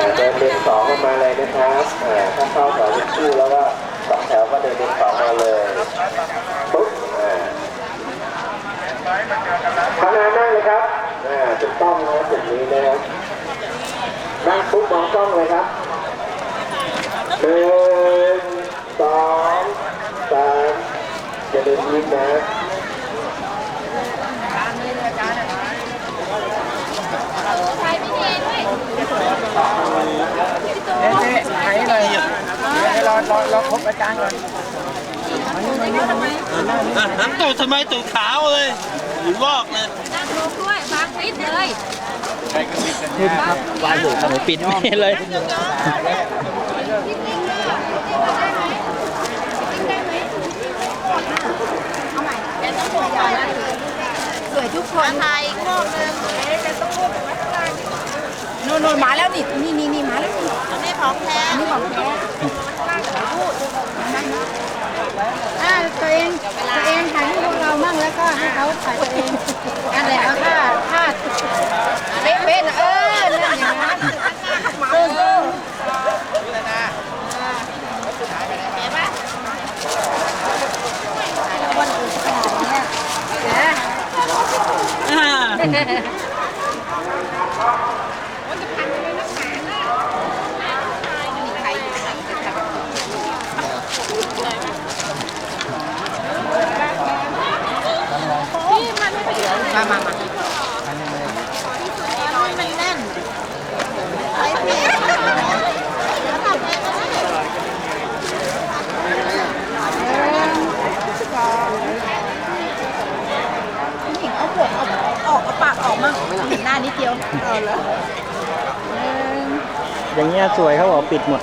นะครับเอ่อถ้าเข้าแถวเป็นคู่แล้วก็สองแถวก็เดินเรียงต่อมาเลยปุ๊บอ่าข้างหน้านั่งเลยครับอ่าถูกต้องนะครับจุดนี้นะครับนั่งปุ๊บมองกล้องเลยครับหนึ่งสองสามอย่าลืมยิ้มนะ เอ๊ะเอ๊ะไหนเลยเดี๋ยวให้ รอรอรอพบอาจารย์ก่อนหันตูดทำไมตูดขาวเลยหรือลอกเลยนั่งลงด้วยบางฟิตเลยวายอยู่หมูปิดไม่เลยสวยทุกคนถ่ายอีกรอบนึงนู่นนู่นมาแล้วนี่นี่นี่นี่มาแล้วนี่นี่ของแท้นี่ของแท้อ่า ตัวเองตัวเองถ่ายให้พวกเรามั่งแล้วก็ให้เขาถ่ายตัวเองอันไหนเอาท่าท่าเป๊ะเป๊ะๆเออนั่นอย่างนั้นเออเออเห็นปะวันอื่นขนาดเนี้ยนะอ่ามามามามันแน่นไอ้พี่ หญิงเอาปวดออกออกเอาปากออกมาเห็นหน้านิดเดียวเอาละ อย่างเงี้ยสวยเขาบอกปิดหมด